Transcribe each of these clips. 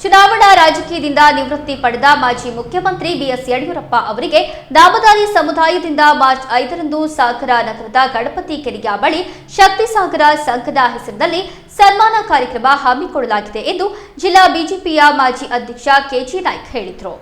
ಚುನಾವಣಾ ರಾಜಕೀಯದಿಂದ ನಿವೃತ್ತಿ ಪಡೆದ ಮಾಜಿ ಮುಖ್ಯಮಂತ್ರಿ ಬಿಎಸ್ ಯಡಿಯೂರಪ್ಪ ಅವರಿಗೆ ದಾಮದಾರಿ ಸಮುದಾಯದಿಂದ ಮಾರ್ಚ್ ಐದರಂದು ಸಾಗರ ನಗರದ ಗಣಪತಿ ಕೆರೆಯ ಬಳಿ ಶಕ್ತಿ ಸಾಗರ ಸಂಘದ ಹೆಸರಿನಲ್ಲಿ ಸನ್ಮಾನ ಕಾರ್ಯಕ್ರಮ ಹಮ್ಮಿಕೊಳ್ಳಲಾಗಿದೆ ಎಂದು ಜಿಲ್ಲಾ ಬಿಜೆಪಿಯ ಮಾಜಿ ಅಧ್ಯಕ್ಷ ಕೆಜಿ ನಾಯ್ಕ್ ಹೇಳಿದರು.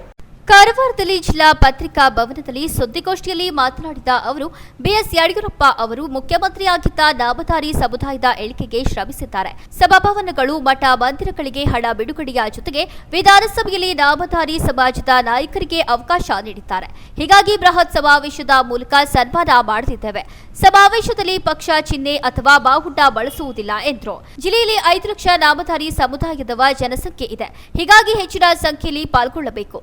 ಕಾರವಾರದಲ್ಲಿ ಜಿಲ್ಲಾ ಪತ್ರಿಕಾ ಭವನದಲ್ಲಿ ಸುದ್ದಿಗೋಷ್ಠಿಯಲ್ಲಿ ಮಾತನಾಡಿದ ಅವರು, ಬಿಎಸ್ ಯಡಿಯೂರಪ್ಪ ಅವರು ಮುಖ್ಯಮಂತ್ರಿಯಾಗಿದ್ದ ನಾಮಧಾರಿ ಸಮುದಾಯದ ಏಳಿಗೆಗೆ ಶ್ರಮಿಸಿದ್ದಾರೆ. ಸಭಾಭವನಗಳು, ಮಠ ಮಂದಿರಗಳಿಗೆ ಹಣ ಬಿಡುಗಡೆಯ ಜೊತೆಗೆ ವಿಧಾನಸಭೆಯಲ್ಲಿ ನಾಮಧಾರಿ ಸಮಾಜದ ನಾಯಕರಿಗೆ ಅವಕಾಶ ನೀಡಿದ್ದಾರೆ. ಹೀಗಾಗಿ ಬೃಹತ್ ಸಮಾವೇಶದ ಮೂಲಕ ಸನ್ಮಾನ ಮಾಡುತ್ತಿದ್ದೇವೆ ಸಮಾವೇಶದಲ್ಲಿ ಪಕ್ಷ ಚಿಹ್ನೆ ಅಥವಾ ಬಾಹುಟ ಬಳಸುವುದಿಲ್ಲ ಎಂದರು. ಜಿಲ್ಲೆಯಲ್ಲಿ ಐದು ಲಕ್ಷ ನಾಮಧಾರಿ ಸಮುದಾಯದವ ಜನಸಂಖ್ಯೆ ಇದೆ. ಹೀಗಾಗಿ ಹೆಚ್ಚಿನ ಸಂಖ್ಯೆಯಲ್ಲಿ ಪಾಲ್ಗೊಳ್ಳಬೇಕು.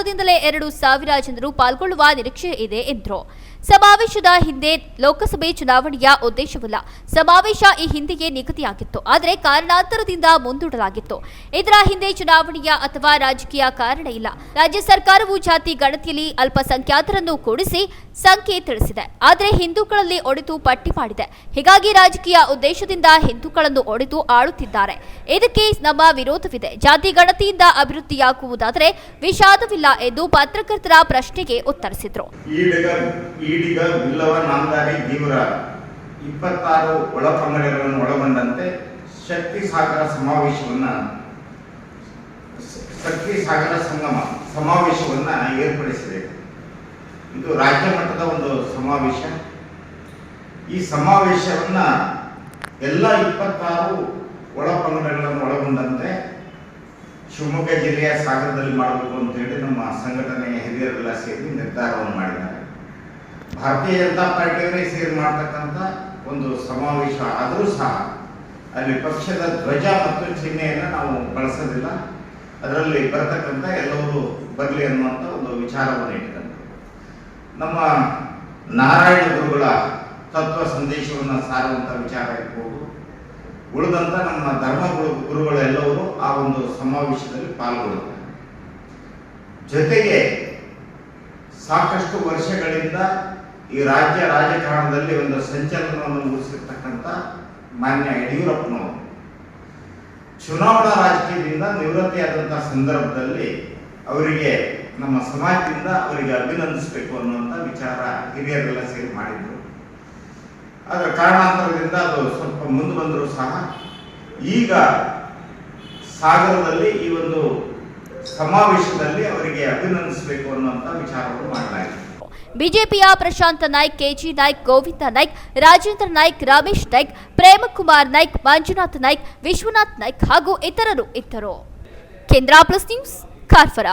ಸಿದ್ದಾಪುರದಿಂದಲೇ ಎರಡು ಸಾವಿರ ಜನರು ಪಾಲ್ಗೊಳ್ಳುವ ನಿರೀಕ್ಷೆ ಇದೆ ಎಂದರು. ಸಮಾವೇಶದ ಹಿಂದೆ ಲೋಕಸಭೆ ಚುನಾವಣೆಯ ಉದ್ದೇಶವಿಲ್ಲ. ಸಮಾವೇಶ ಈ ಹಿಂದೆಯೇ ನಿಗದಿಯಾಗಿತ್ತು. ಆದರೆ ಕಾರಣಾಂತರದಿಂದ ಮುಂದೂಡಲಾಗಿತ್ತು. ಇದರ ಹಿಂದೆ ಚುನಾವಣೆಯ ಅಥವಾ ರಾಜಕೀಯ ಕಾರಣ ಇಲ್ಲ. ರಾಜ್ಯ ಸರ್ಕಾರವು ಜಾತಿ ಗಣತಿಯಲ್ಲಿ ಅಲ್ಪಸಂಖ್ಯಾತರನ್ನು ಕೂಡಿಸಿ ಸಂಖ್ಯೆ ತಿಳಿಸಿದೆ. ಆದರೆ ಹಿಂದೂಗಳಲ್ಲಿ ಒಡೆದು ಪಟ್ಟಿ ಮಾಡಿದೆ. ಹೀಗಾಗಿ ರಾಜಕೀಯ ಉದ್ದೇಶದಿಂದ ಹಿಂದೂಗಳನ್ನು ಒಡೆದು ಆಳುತ್ತಿದ್ದಾರೆ. ಇದಕ್ಕೆ ನಮ್ಮ ವಿರೋಧವಿದೆ. ಜಾತಿ ಗಣತಿಯಿಂದ ಅಭಿವೃದ್ಧಿಯಾಗುವುದಾದರೆ ವಿಷಾದವಿಲ್ಲ ಎಂದು ಪತ್ರಕರ್ತರ ಪ್ರಶ್ನೆಗೆ ಉತ್ತರಿಸಿದರು. ಇಪ್ಪತ್ತಾರು ಒಳ ಪಂಗಡಗಳನ್ನು ಒಳಗೊಂಡಂತೆ ಶಕ್ತಿ ಸಾಗರ ಸಮಾವೇಶವನ್ನ ಶಕ್ತಿ ಸಾಗರ ಸಂಗಮ ಸಮಾವೇಶವನ್ನ ಏರ್ಪಡಿಸಿದೆ ಇದು ರಾಜ್ಯ ಮಟ್ಟದ ಒಂದು ಸಮಾವೇಶ. ಈ ಸಮಾವೇಶವನ್ನ ಎಲ್ಲ ಇಪ್ಪತ್ತಾರು ಒಳಪಂಗಡಗಳನ್ನು ಒಳಗೊಂಡಂತೆ ಶಿವಮೊಗ್ಗ ಜಿಲ್ಲೆಯ ಸಾಗರದಲ್ಲಿ ಮಾಡಬೇಕು ಅಂತ ಹೇಳಿ ನಮ್ಮ ಸಂಘಟನೆಯ ಹಿರಿಯರೆಲ್ಲ ಸೇರಿ ನಿರ್ಧಾರವನ್ನು ಮಾಡಿದ್ದಾರೆ. ಭಾರತೀಯ ಜನತಾ ಪಾರ್ಟಿಯವರೇ ಸೇರಿ ಮಾಡ್ತಕ್ಕಂಥ ಒಂದು ಸಮಾವೇಶ ಆದರೂ ಸಹ ಅಲ್ಲಿ ಪಕ್ಷದ ಧ್ವಜ ಮತ್ತು ಚಿಹ್ನೆಯನ್ನು ನಾವು ಬಳಸೋದಿಲ್ಲ. ಅದರಲ್ಲಿ ಬರತಕ್ಕಂಥ ಎಲ್ಲರೂ ಬರಲಿ ಅನ್ನುವಂಥ ಒಂದು ವಿಚಾರವನ್ನು ಇಟ್ಟಿದ್ದಾರೆ ನಮ್ಮ ನಾರಾಯಣ ಗುರುಗಳ ತತ್ವ ಸಂದೇಶವನ್ನು ಸಾರುವಂಥ ವಿಚಾರ ಇರ್ಬೋದು. ಉಳಿದಂತ ನಮ್ಮ ಧರ್ಮ ಗುರುಗಳೆಲ್ಲವರು ಆ ಒಂದು ಸಮಾವೇಶದಲ್ಲಿ ಪಾಲ್ಗೊಳ್ಳುತ್ತಾರೆ. ಜೊತೆಗೆ ಸಾಕಷ್ಟು ವರ್ಷಗಳಿಂದ ಈ ರಾಜ್ಯ ರಾಜಕಾರಣದಲ್ಲಿ ಒಂದು ಸಂಚಲನವನ್ನು ಮೂಡಿಸಿರ್ತಕ್ಕಂಥ ಮಾನ್ಯ ಯಡಿಯೂರಪ್ಪನವರು. ಚುನಾವಣಾ ರಾಜಕೀಯದಿಂದ ನಿವೃತ್ತಿಯಾದಂಥ ಸಂದರ್ಭದಲ್ಲಿ ಅವರಿಗೆ ನಮ್ಮ ಸಮಾಜದಿಂದ ಅವರಿಗೆ ಅಭಿನಂದಿಸಬೇಕು ಅನ್ನುವಂಥ ವಿಚಾರ ಹಿರಿಯರೆಲ್ಲ ಸೇರಿ ಮಾಡಿದ್ರು. ಅದರ ಕಾರಣಾಂತರದಿಂದ ಅದು ಸ್ವಲ್ಪ ಮುಂದೆ ಬಂದರೂ ಸಹ ಈಗ ಸಾಗರದಲ್ಲಿ ಈ ಒಂದು ಸಮಾವೇಶದಲ್ಲಿ ಅವರಿಗೆ ಅಭಿನಂದಿಸಬೇಕು ಅನ್ನುವಂಥ ವಿಚಾರವನ್ನು ಮಾಡಲಾಗಿದೆ. ಬಿಜೆಪಿಯ ಪ್ರಶಾಂತ ನಾಯ್ಕ್ ಕೆಜಿ ನಾಯ್ಕ್, ಗೋವಿಂದ ನಾಯ್ಕ್, ರಾಜೇಂದ್ರ ನಾಯ್ಕ್, ರಮೇಶ್ ನಾಯ್ಕ್, ಪ್ರೇಮಕುಮಾರ್ ನಾಯ್ಕ್, ಮಂಜುನಾಥ್ ನಾಯ್ಕ್, ವಿಶ್ವನಾಥ್ ನಾಯ್ಕ್ ಹಾಗೂ ಇತರರು ಇದ್ದರು. ಕೇಂದ್ರ ಪ್ಲಸ್ ನ್ಯೂಸ್, ಕಾರ್ಫರ.